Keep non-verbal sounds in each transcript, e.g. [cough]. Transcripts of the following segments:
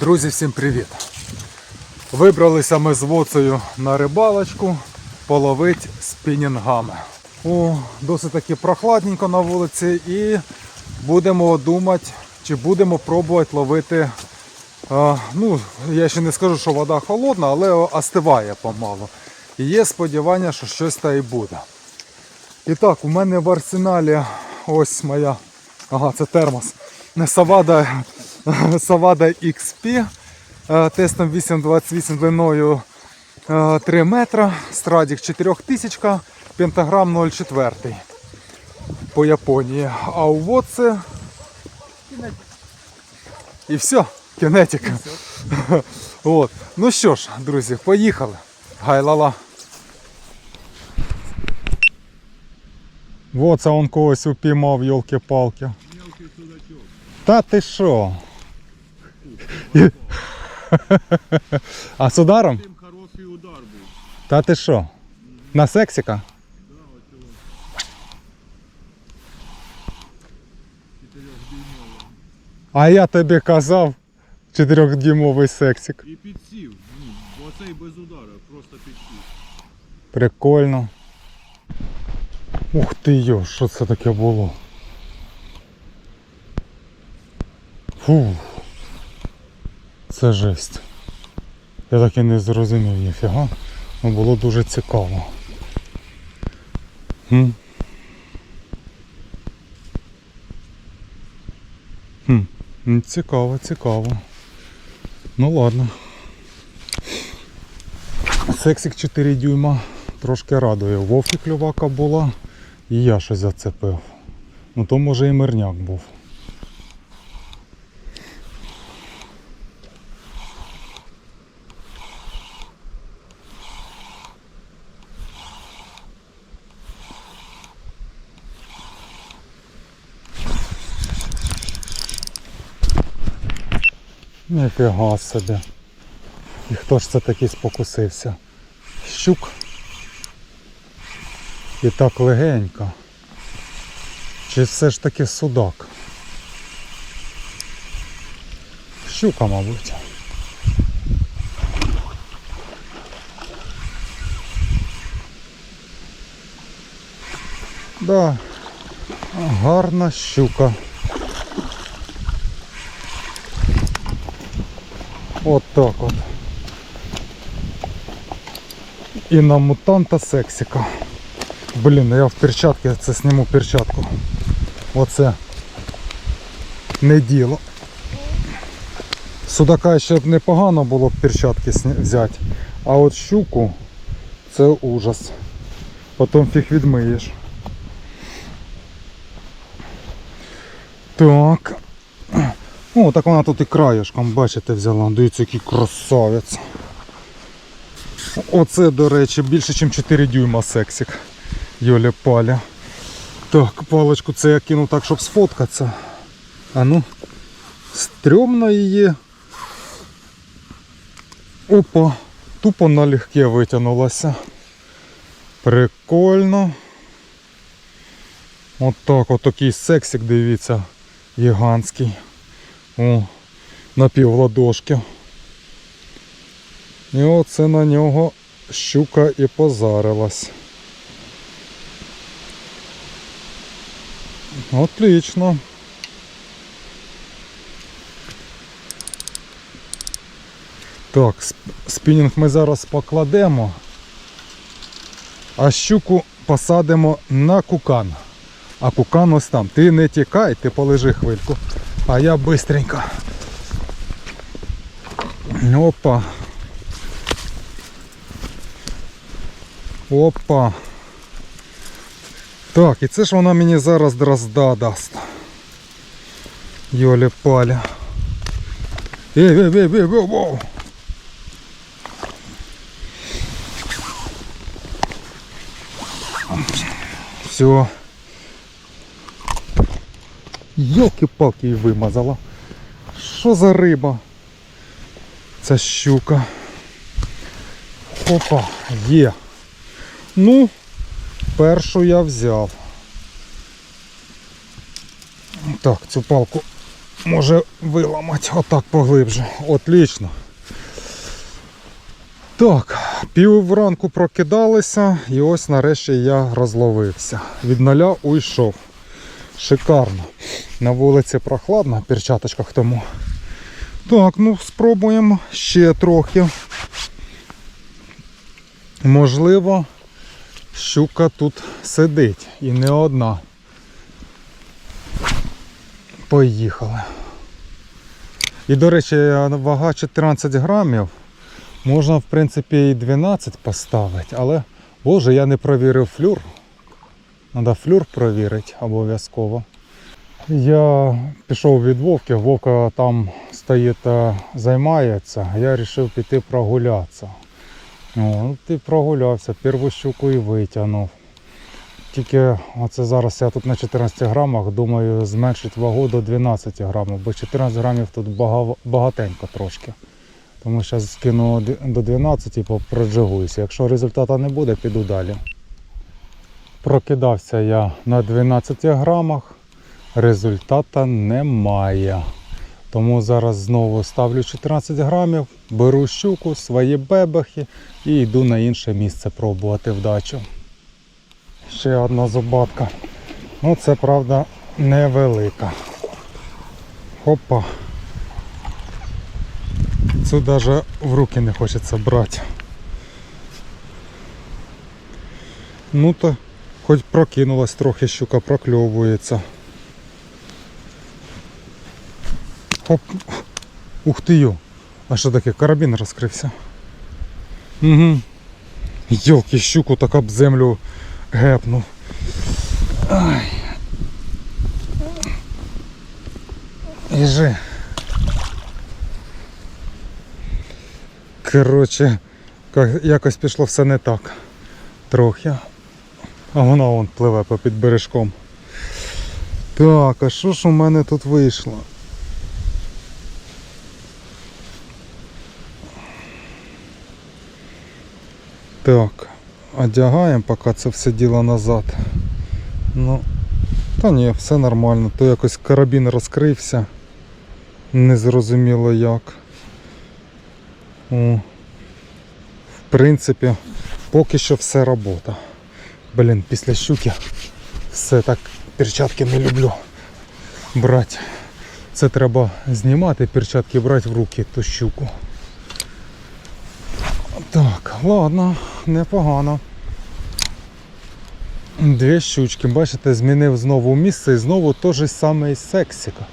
Друзі, всім привіт! Вибралися ми з Воцею на рибалочку половити спінінгами. О, досить таки прохладненько на вулиці і будемо думати, чи будемо пробувати ловити. А, ну, я ще не скажу, що вода холодна, але остиває помалу. І є сподівання, що щось та й буде. І так, у мене в арсеналі ось моя. Ага, це термос. Савада, [laughs] Савада XP е, тестом 828 длиною е, 3 метра, Страдік 4000, пентаграм 0,4 по Японії. А у Воце і все, кінетик. [laughs] От. Ну що ж, друзі, поїхали. Гайлала. Вот це он когось упіймав, йолки-палки. Та ти що? А з ударом? Тим хороший удар був. Та ти що? На сексіка? А я тобі казав, чотирьохдюймовий сексик. І підсів. Бо цей без удара, просто підсів. Прикольно. Ух ти йо, що це таке було? Фу. Це жесть. Я так і не зрозумів ніфіга. Ну було дуже цікаво. Хм. Хм. ну, Цікаво, цікаво. Ну ладно. Сексик 4 дюйма трошки радує. Вовки клювака була і я щось зацепив. Ну то може і мирняк був. Ніфіга собі. І хто ж це такий спокусився? Щук. І так легенько. Чи все ж таки судак? Щука, мабуть. Да, гарна щука. От так от. І на мутанта сексіка. Блін, я в перчатці це зніму перчатку. Оце не діло. Судака ще б непогано було б перчатки взяти. А от щуку це ужас. Потім фіг відмиєш. Так. О, так вона тут і краєшком, бачите, взяла. Дивіться, який красавець. Оце, до речі, більше, ніж 4 дюйма сексик. Йоля паля. Так, паличку це я кинув так, щоб сфоткатися. А ну, стрьомно її. Опа, тупо налегке витягнулася. Прикольно. От так, от такий сексик, дивіться, гігантський. О, на пів ладошки. І оце на нього щука і позарилась. Отлично. Так, спінінг ми зараз покладемо, а щуку посадимо на кукан. А кукан ось там. Ти не тікай, ти полежи хвильку. А я бистренько. Опа. Опа. Так, і це ж вона мені зараз дрозда дасть. Йолі паля. Ей, ей, ей, ей, ей, воу. Все. Йолки-палки і вимазала. Що за риба? Це щука. Опа, є. Ну, першу я взяв. Так, цю палку може виламати отак поглибше. Отлично. Так, пів вранку прокидалися, і ось нарешті я розловився. Від нуля уйшов. Шикарно. На вулиці прохладно, в перчаточках тому. Так, ну спробуємо ще трохи. Можливо, щука тут сидить і не одна. Поїхали. І, до речі, вага 14 грамів. Можна, в принципі, і 12 поставити, але, боже, я не провірив флюр. Треба флюр провірити обов'язково. Я пішов від Вовки, Вовка там стоїть та займається, я вирішив піти прогулятися. Ну, ти прогулявся, перву щуку і витягнув. Тільки оце зараз я тут на 14 грамах, думаю, зменшити вагу до 12 грамів, бо 14 грамів тут багатенько трошки. Тому зараз скину до 12 і проджигуюся. Якщо результату не буде, піду далі. Прокидався я на 12 грамах, результата немає. Тому зараз знову ставлю 14 грамів, беру щуку, свої бебехи і йду на інше місце пробувати вдачу. Ще одна зубатка. Ну це правда невелика. Хопа. Цю навіть в руки не хочеться брати. Ну то хоч прокинулась трохи щука, прокльовується. Хоп. Ух ти йо. А що таке? Карабін розкрився. Угу. Йолки, щуку так об землю гепнув. Ай. Іжи. Коротше, якось пішло все не так. Трохи. А вона вон пливе попід бережком. Так, а що ж у мене тут вийшло? Так, одягаємо поки це все діло назад. Ну, та ні, все нормально. То якось карабін розкрився. Незрозуміло як. О. В принципі, поки що все робота. Блін, після щуки все так перчатки не люблю брати. Це треба знімати, перчатки брати в руки ту щуку. Так, ладно, непогано. Дві щучки, бачите, змінив знову місце і знову той же самий сексика.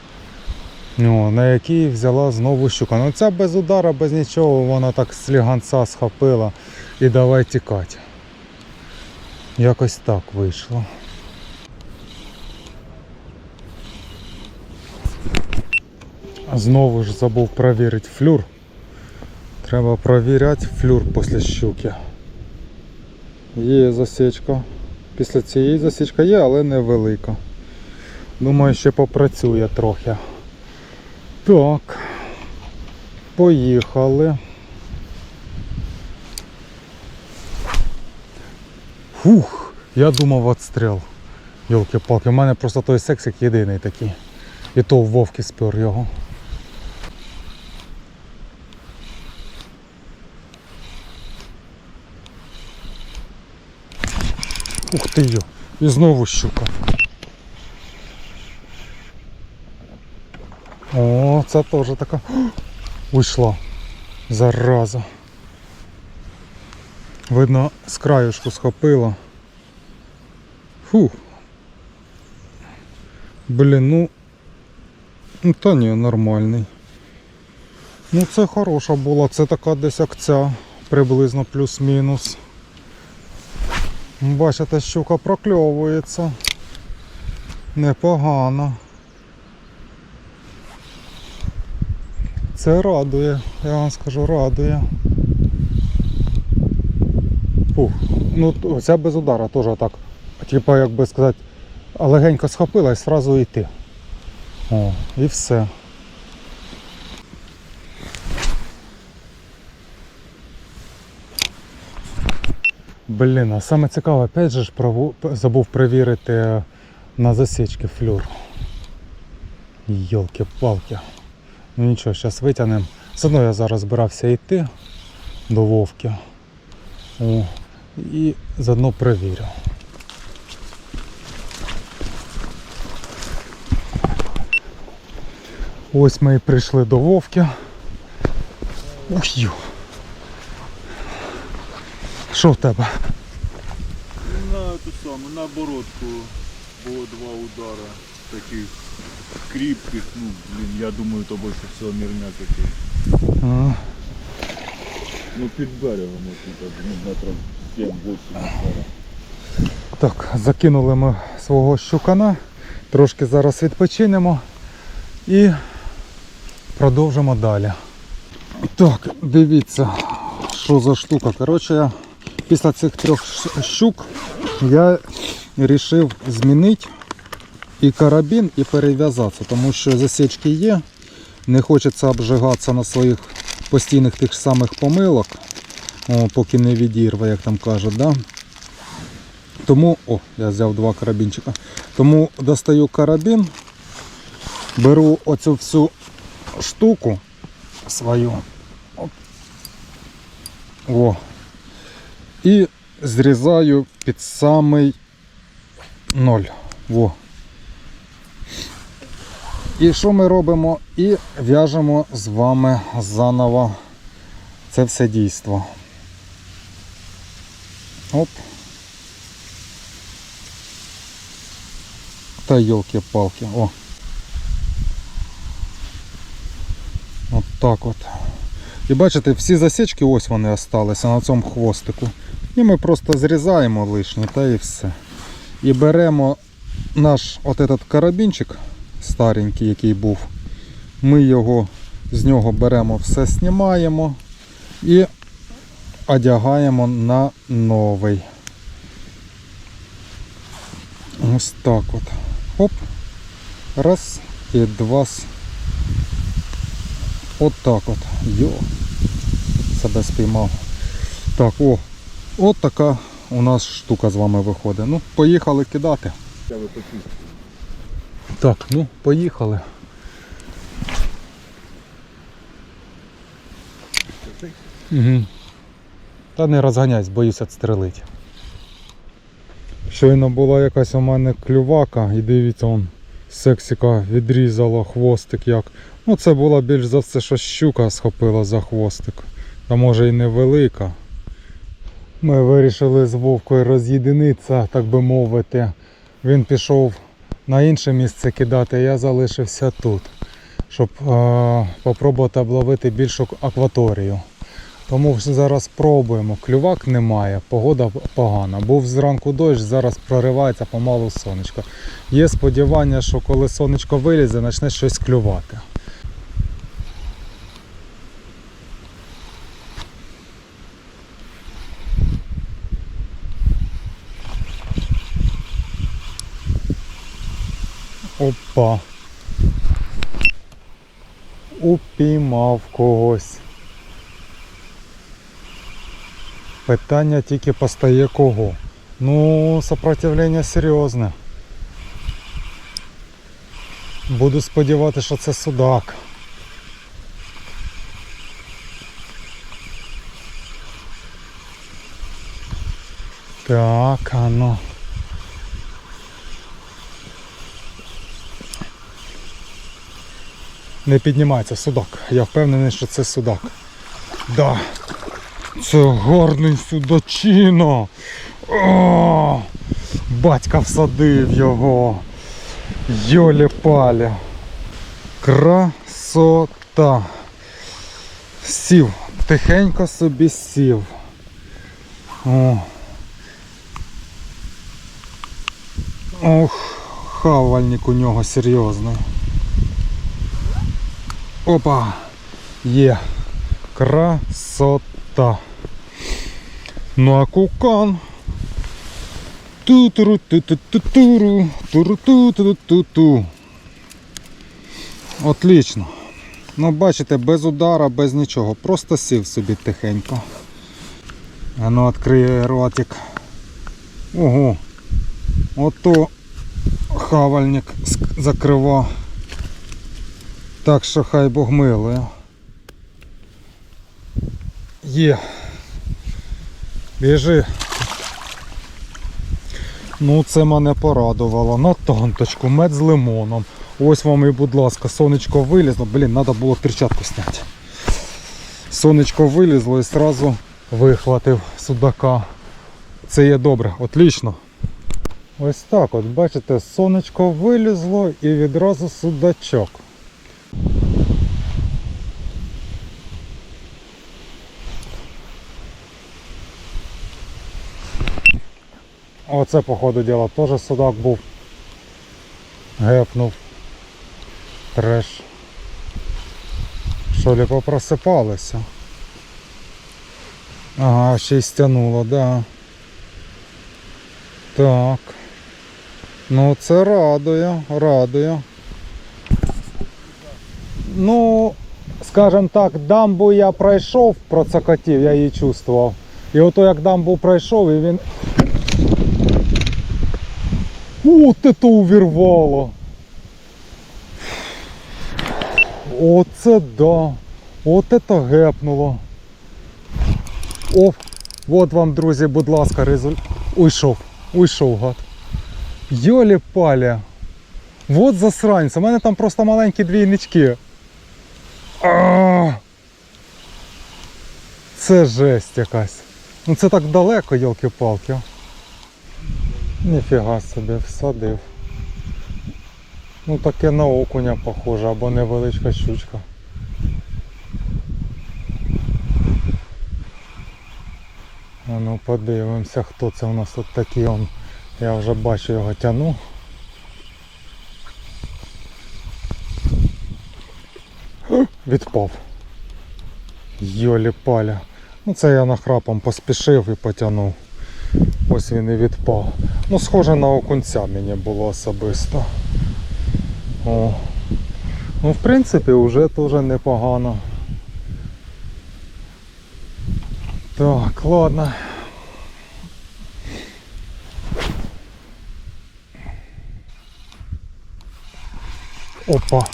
Ну, на якій взяла знову щука. Ну ця без удара, без нічого, вона так з ліганця схопила і давай тікати. Якось так вийшло. Знову ж забув перевірити флюр. Треба перевіряти флюр після щуки. Є засічка. Після цієї засічка є, але невелика. Думаю, ще попрацює трохи. Так. Поїхали. Фух, я думав отстріл. Йолки-палки, у мене просто той сексик єдиний такий. І то в вовки спер його. Ух ти йо. І знову щука. О, це теж така. [gasps] Уйшла. Зараза. Видно, з краюшку схопила. Фух. Блін, ну. Ну та ні, нормальний. Ну це хороша була, це така десь як ця, приблизно плюс-мінус. Бачите, щука прокльовується. Непогано. Це радує, я вам скажу, радує. Фух. Ну, ця без удара теж так. Типа, як би сказати, легенько схопила і одразу йти. О, і все. Блін, а саме цікаве, опять же ж забув перевірити на засічки флюр. Йолки-палки. Ну нічого, зараз витягнемо. Все одно я зараз збирався йти до Вовки. О, і заодно перевірю. Ось ми і прийшли до Вовки. Ю. Що в тебе? На ту саму, на бородку було два удара таких кріпких, ну, блін, я думаю, то більше всього мірняк який. А, Ну під берегом ось тут, ну, метрів 7-8 метрів. Так, закинули ми свого щукана. Трошки зараз відпочинемо і продовжимо далі. Так, дивіться, що за штука. Коротше, я після цих трьох щук я вирішив змінити і карабін, і перев'язатися, тому що засічки є. Не хочеться обжигатися на своїх постійних тих самих помилок, о, поки не відірве, як там кажуть. Да? Тому, о, я взяв два карабінчика. Тому достаю карабін, беру оцю всю штуку свою. О. І зрізаю під самий ноль. Во. І що ми робимо? І в'яжемо з вами заново це все дійство. Оп. Та йолки-палки, о. Так от. І бачите, всі засічки ось вони осталися на цьому хвостику. І ми просто зрізаємо лишнє та і все. І беремо наш от этот карабінчик старенький, який був. Ми його з нього беремо, все знімаємо і одягаємо на новий. Ось так от. Оп. Раз і два. От так от. Йо. Себе спіймав. Так, о. От така у нас штука з вами виходить. Ну, поїхали кидати. Так, ну, поїхали. Угу. Та не розганяйся, боюся відстрелити. Щойно була якась у мене клювака і дивіться, он сексіка відрізала хвостик як. Ну це була більш за все, що щука схопила за хвостик. Та може і невелика. Ми вирішили з Вовкою роз'єдинитися, так би мовити. Він пішов на інше місце кидати, а я залишився тут, щоб е, попробувати обловити більшу акваторію. Тому ж зараз спробуємо. Клювак немає, погода погана. Був зранку дощ, зараз проривається помалу сонечко. Є сподівання, що коли сонечко вилізе, почне щось клювати. Опа. Упіймав когось. Питання тільки постає кого. Ну, сопротивлення серйозне. Буду сподіватися, що це судак. Так, а ну. Не піднімається судак. Я впевнений, що це судак. Да. Це гарний судачино. О, батька всадив його. Йолі палі. Красота. Сів. Тихенько собі сів. О. Ох, хавальник у нього серйозний. Опа! Є. Красота. Ну а кукан. Ту-туру, ту-ту-ту-туру, туру-ту-ту-ту-ту. Отлично. Ну, бачите, без удара, без нічого. Просто сів собі тихенько. А ну відкриє ротик. Ого. Ото хавальник закривав. Так що хай Бог милує. Є. Біжи. Ну, це мене порадувало. На танточку, мед з лимоном. Ось вам і, будь ласка, сонечко вилізло. Блін, треба було перчатку зняти. Сонечко вилізло і одразу вихватив судака. Це є добре, отлично. Ось так от, бачите, сонечко вилізло і відразу судачок. Оце, походу діла, теж судак був. Гепнув. Треш. Що ли попросипалися? Ага, ще й стянуло, да. Так. Ну це радує, радує. Ну, скажем так, дамбу я пройшов, процокотів, я її чувствував. І ото як дамбу пройшов, і він. От це увірвало. Оце да. От це гепнуло. О, от вам, друзі, будь ласка, результат. Уйшов, уйшов гад. Йолі паля. Вот засранця. У мене там просто маленькі двійнички. А! Це жесть якась. Ну це так далеко, йолки-палки. Ніфіга собі всадив. Ну таке на окуня похоже, або невеличка щучка. А ну подивимося, хто це у нас тут такий он. Я вже бачу його тяну. Відпав. Йолі паля. Ну це я нахрапом поспішив і потягнув. Ось він і відпав. Ну, схоже на окунця мені було особисто. О. Ну, в принципі, вже теж непогано. Так, ладно. Опа.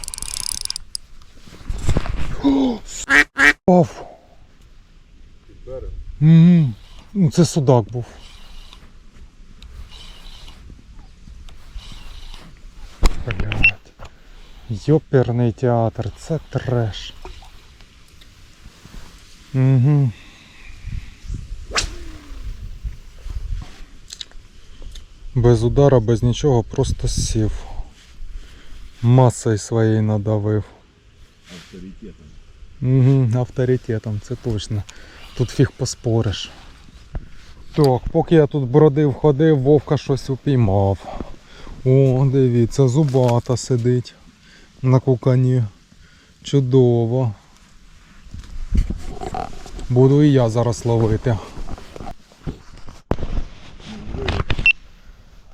О, Впав. Угу. Ну, це судак був. Йоперний театр, це треш. Угу. Без удара, без нічого, просто сів. Масою своєю надавив. Авторитетом. Угу, авторитетом, це точно. Тут фіг поспориш. Так, поки я тут бродив, ходив, вовка щось упіймав. О, дивіться, зубата сидить на кукані. Чудово. Буду і я зараз ловити.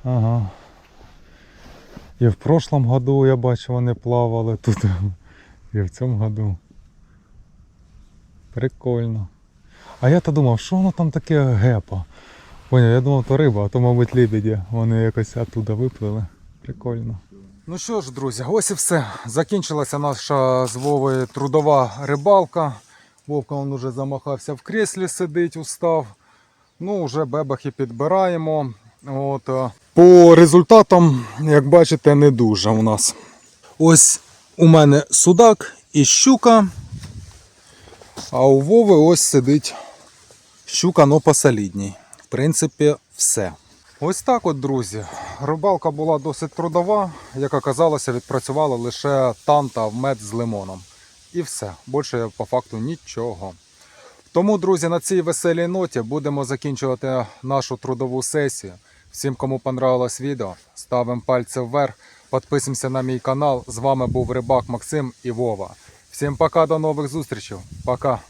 Ага. І в прошлом году я бачу, вони плавали тут. І в цьому году. Прикольно. А я то думав, що воно там таке гепа. Поняв, я думав, то риба, а то, мабуть, лебеді. Вони якось оттуда виплили. Прикольно. Ну що ж, друзі, ось і все. Закінчилася наша з Вовою трудова рибалка. Вовка він уже замахався в креслі, сидить, устав. Ну, вже бебахи підбираємо. От, е, по результатам, як бачите, не дуже у нас. Ось у мене судак і щука. А у Вови ось сидить щука, но посолідній. В принципі, все. Ось так от, друзі. Рибалка була досить трудова. Як оказалося, відпрацювала лише танта в мед з лимоном. І все. Більше по факту нічого. Тому, друзі, на цій веселій ноті будемо закінчувати нашу трудову сесію. Всім, кому понравилось відео, ставимо пальці вверх, підписуємося на мій канал. З вами був Рибак Максим і Вова. Всім пока, до нових зустрічей. Пока.